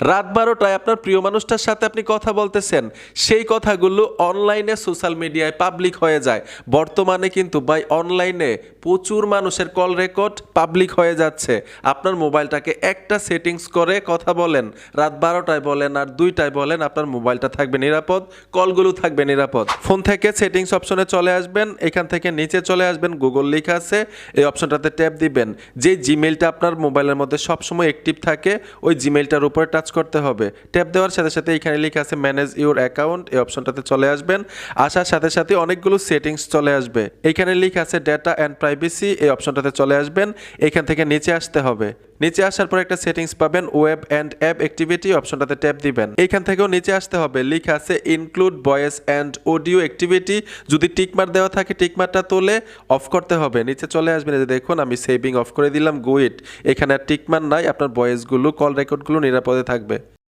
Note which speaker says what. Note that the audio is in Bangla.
Speaker 1: রাত বারোটায় আপনার প্রিয় মানুষটার সাথে আপনি কথা বলতেছেন। সেই কথাগুলো অনলাইনে সোশ্যাল মিডিয়ায় পাবলিক হয়ে যায়। বর্তমানে কিন্তু বাই অনলাইনে প্রচুর মানুষের কল রেকর্ড পাবলিক হয়ে যাচ্ছে। আপনার মোবাইলটাকে একটা সেটিংস করে কথা বলেন। রাত বারোটায় বলেন আর দুইটায় বলেন, আপনার মোবাইলটা থাকবে নিরাপদ কলগুলো থাকবে নিরাপদ। ফোন থেকে সেটিংস অপশনে চলে আসবেন, এখান থেকে নিচে চলে আসবেন গুগল লেখা আছে, এই অপশনটাতে ট্যাপ দিবেন। যে জিমেলটা আপনার মোবাইলের মধ্যে সবসময় অ্যাক্টিভ থাকে, ওই জিমেলটার উপরে টাচ করতে হবে। ট্যাপ দেওয়ার সাথে সাথে এখানে লেখা আছে ম্যানেজ ইউর অ্যাকাউন্ট এই অপশনটাতে চলে আসবেন। আসার সাথে সাথে অনেকগুলো সেটিংস চলে আসবে। এখানে লেখা আছে ডেটা অ্যান্ড প্রাইভেসি এই অপশনটাতে চলে আসবেন। এখান থেকে নিচে আসতে হবে। নিচে আসার পর একটা সেটিংস পাবেন ওয়েব অ্যান্ড অ্যাপ অ্যাক্টিভিটি অপশনটাতে ট্যাপ দিবেন। এইখান থেকেও নিচে আসতে হবে, লেখা আছে include voice and audio activity যদি টিকমার দেওয়া থাকে টিকমারটা তুলে অফ করতে হবে। নিচে চলে আসবেন যে দেখুন, আমি সেভিং অফ করে দিলাম গুইট এখানে আর টিকমার নাই, আপনার ভয়েসগুলো কল রেকর্ডগুলো নিরাপদে থাকবে।